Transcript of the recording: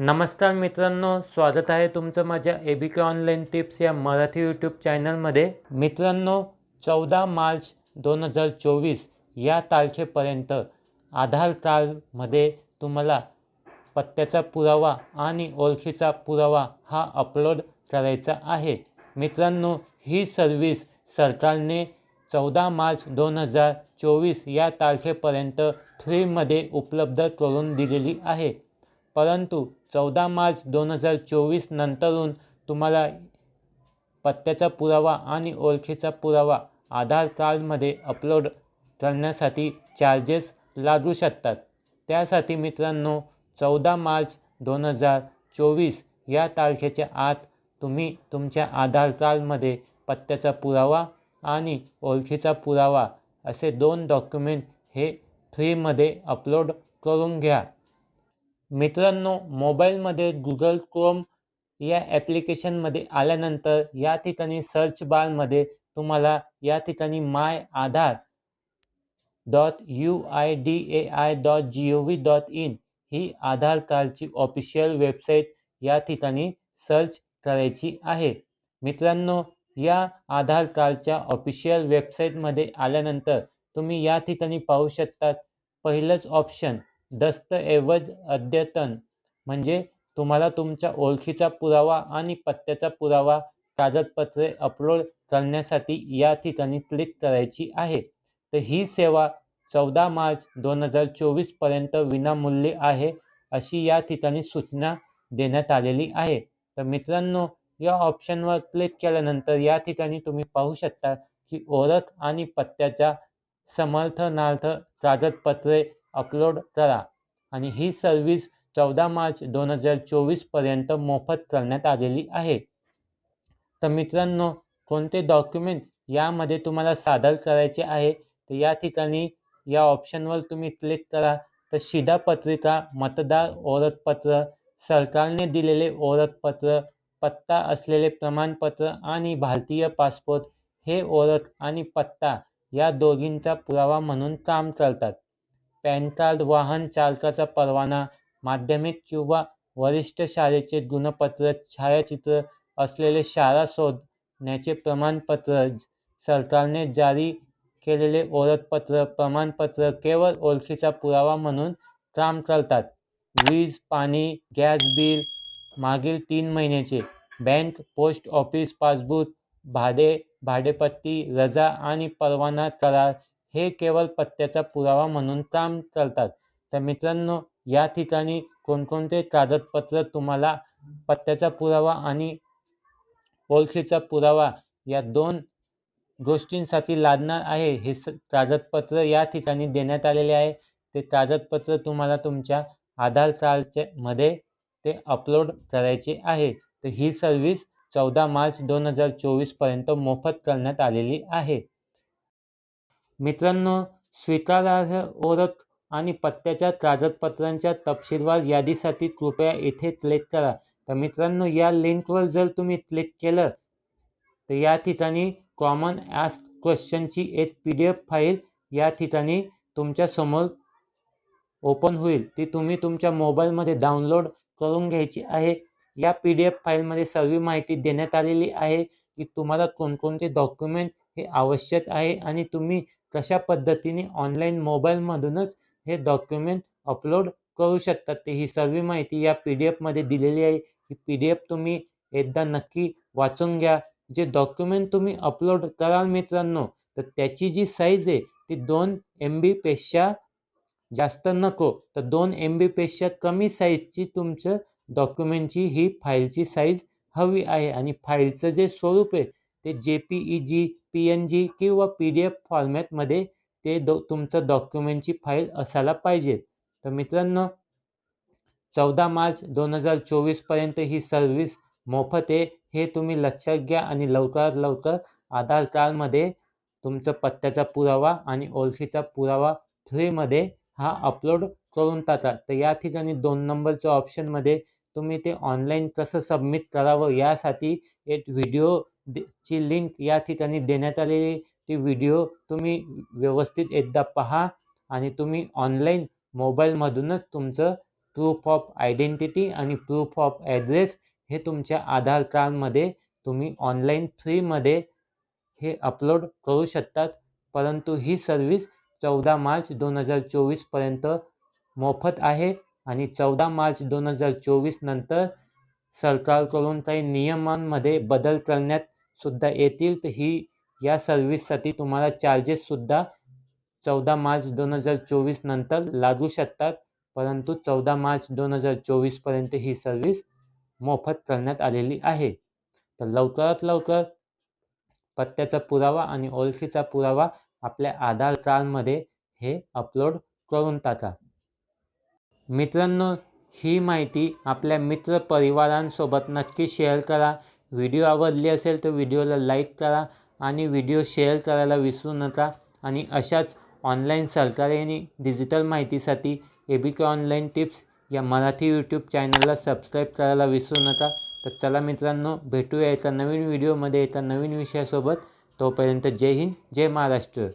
नमस्कार मित्रांनो स्वागत आहे तुमचं माझ्या A B K online tips या मराठी यूट्यूब चॅनलमध्ये मित्रांनो चौदा मार्च दोन हजार चोवीस या तारखेपर्यंत आधार कार्डमध्ये तुम्हाला पत्त्याचा पुरावा आणि ओळखीचा पुरावा हा अपलोड करायचा आहे. मित्रांनो ही सर्विस सरकारने चौदा मार्च दोन हजार चोवीस या तारखेपर्यंत फ्रीमध्ये उपलब्ध करून दिलेली आहे. परंतु चौदा मार्च दोन हजार चोवीस नंतरून तुम्हाला पत्त्याचा पुरावा आणि ओळखीचा पुरावा आधार कार्डमध्ये अपलोड करण्यासाठी चार्जेस लागू शकतात. त्यासाठी मित्रांनो चौदा मार्च दोन हजार चोवीस या तारखेच्या आत तुम्ही तुमच्या आधार कार्डमध्ये पत्त्याचा पुरावा आणि ओळखीचा पुरावा असे दोन डॉक्युमेंट हे फ्रीमध्ये अपलोड करून घ्या. मित्रांनो मोबाईलमध्ये गुगल क्रोम या ॲप्लिकेशनमध्ये आल्यानंतर या ठिकाणी सर्च बारमध्ये तुम्हाला या ठिकाणी my Aadhaar dot U I D A I dot G O V dot in ही आधार कार्डची ऑफिशियल वेबसाईट या ठिकाणी सर्च करायची आहे. मित्रांनो या आधार कार्डच्या ऑफिशियल वेबसाईटमध्ये आल्यानंतर तुम्ही या ठिकाणी पाहू शकतात पहिलंच ऑप्शन दस्तऐवज अद्यतन म्हणजे तुम्हाला तुमच्या ओळखीचा पुरावा आणि पत्त्याचा पुरावा कागदपत्रे अपलोड करण्यासाठी या ठिकाणी क्लिक करायची आहे. तर ही सेवा चौदा मार्च दोन हजार चोवीसपर्यंत विनामूल्य आहे अशी या ठिकाणी सूचना देण्यात आलेली आहे. तर मित्रांनो या ऑप्शनवर क्लिक केल्यानंतर या ठिकाणी तुम्ही पाहू शकता की ओळख आणि पत्त्याच्या समर्थनार्थ कागदपत्रे अपलोड करा आणि ही सर्व्हिस चौदा मार्च दोन हजार चोवीसपर्यंत मोफत करण्यात आलेली आहे. तर मित्रांनो कोणते डॉक्युमेंट यामध्ये तुम्हाला सादर करायचे आहे तर या ठिकाणी या ऑप्शनवर तुम्ही क्लिक करा. तर शिधापत्रिका मतदार ओळखपत्र सरकारने दिलेले ओळखपत्र पत्ता असलेले प्रमाणपत्र आणि भारतीय पासपोर्ट हे ओळख आणि पत्ता या दोघींचा पुरावा म्हणून काम करतात पॅन कार्ड वाहन चालकाचा परवाना माध्यमिक किंवा वरिष्ठ शाळेचे गुणपत्र छायाचित्र असलेले शाळा शोधण्याचे प्रमाणपत्र सरकारने जारी केलेले ओळखपत्र प्रमाणपत्र केवळ ओळखीचा पुरावा म्हणून काम करतात वीज पाणी गॅस बिल मागील तीन महिन्याचे बँक पोस्ट ऑफिस पासबुक भाडे भाडेपट्टी रजा आणि परवाना करार हे केवळ पत्त्याचा पुरावा म्हणून काम करतात तर मित्रांनो या ठिकाणी कोणकोणते कागदपत्र तुम्हाला पत्त्याचा पुरावा आणि ओळखीचा पुरावा या दोन गोष्टींसाठी लागणार आहे हे स कागदपत्र या ठिकाणी देण्यात आलेले आहे. ते कागदपत्र तुम्हाला तुमच्या आधार कार्डच्या मध्ये ते अपलोड करायचे आहे. तर ही सर्व्हिस चौदा मार्च दोन हजार चोवीसपर्यंत मोफत करण्यात आलेली आहे. मित्रांनो स्वीकारार्ह ओळख आणि पत्त्याच्या कागदपत्रांच्या तपशीलवार यादीसाठी कृपया येथे क्लिक करा. तर मित्रांनो या लिंकवर जर तुम्ही क्लिक केलं तर या ठिकाणी कॉमन आस्क क्वेश्चनची एक पी डी एफ फाईल या ठिकाणी तुमच्यासमोर ओपन होईल. ती तुम्ही तुमच्या मोबाईलमध्ये डाउनलोड करून घ्यायची आहे. या पी डी एफ फाईलमध्ये सर्व माहिती देण्यात आलेली आहे की तुम्हाला कोणकोणते डॉक्युमेंट हे आवश्यक आहे आणि तुम्ही कशा पद्धतीने ऑनलाईन मोबाईलमधूनच हे डॉक्युमेंट अपलोड करू शकतात ते ही सर्व माहिती या पी डी एफमध्ये दिलेली आहे. ही पी डी एफ तुम्ही एकदा नक्की वाचून घ्या. जे डॉक्युमेंट तुम्ही अपलोड कराल मित्रांनो तर त्याची जी साईज आहे ती दोन एम बी पेक्षा जास्त नको. तर दोन एम बी पेक्षा कमी साईजची तुमचं डॉक्युमेंटची ही फाईलची साईज हवी आहे. आणि फाईलचं जे स्वरूप आहे ते J P E G P N G किंवा पी डी एफ फॉर्मॅटमध्ये ते डो तुमचं डॉक्युमेंटची फाईल असायला पाहिजे. तर मित्रांनो चौदा मार्च दोन हजार चोवीसपर्यंत ही सर्व्हिस मोफत आहे. हे तुम्ही लक्षात घ्या आणि लवकरात लवकर आधार कार्डमध्ये तुमचं पत्त्याचा पुरावा आणि ओळखीचा पुरावा फ्रीमध्ये हा अपलोड करून टाका. तर या ठिकाणी दोन नंबरच्या ऑप्शनमध्ये तुम्ही ते ऑनलाईन कसं सबमिट करावं यासाठी एक व्हिडिओ ची लिंक या ठिकाणी देण्यात आलेली ती व्हिडिओ तुम्ही व्यवस्थित एकदा पहा आणि तुम्ही ऑनलाईन मोबाईलमधूनच तुमचं प्रूफ ऑफ आयडेंटिटी आणि प्रूफ ऑफ ॲड्रेस हे तुमच्या आधार कार्डमध्ये तुम्ही ऑनलाईन फ्रीमध्ये हे अपलोड करू शकतात. परंतु ही सर्विस चौदा मार्च दोन हजार चोवीसपर्यंत मोफत आहे आणि चौदा मार्च दोन हजार चोवीस नंतर सरकारकडून काही नियमांमध्ये बदल करण्यात सुद्धा येतील तर ही या सर्व्हिससाठी तुम्हाला चार्जेससुद्धा चौदा मार्च दोन हजार चोवीस नंतर लागू शकतात परंतु चौदा मार्च दोन हजार चोवीसपर्यंत ही सर्विस मोफत करण्यात आलेली आहे. तर लवकरात लवकर पत्त्याचा पुरावा आणि ओळखीचा पुरावा आपल्या आधार कार्डमध्ये हे अपलोड करून टाका. मित्रांनो ही माहिती आपल्या मित्रपरिवारांसोबत नक्की शेअर करा. व्हिडिओ आवडली असेल तर व्हिडिओला लाईक करा आणि व्हिडिओ शेअर करायला विसरू नका. आणि अशाच ऑनलाईन सरकारी आणि डिजिटल माहितीसाठी A B K online tips या मराठी यूट्यूब चॅनलला सबस्क्राईब करायला विसरू नका. तर चला मित्रांनो भेटूया एका नवीन व्हिडिओमध्ये एका नवीन विषयासोबत. तोपर्यंत जय हिंद जय महाराष्ट्र.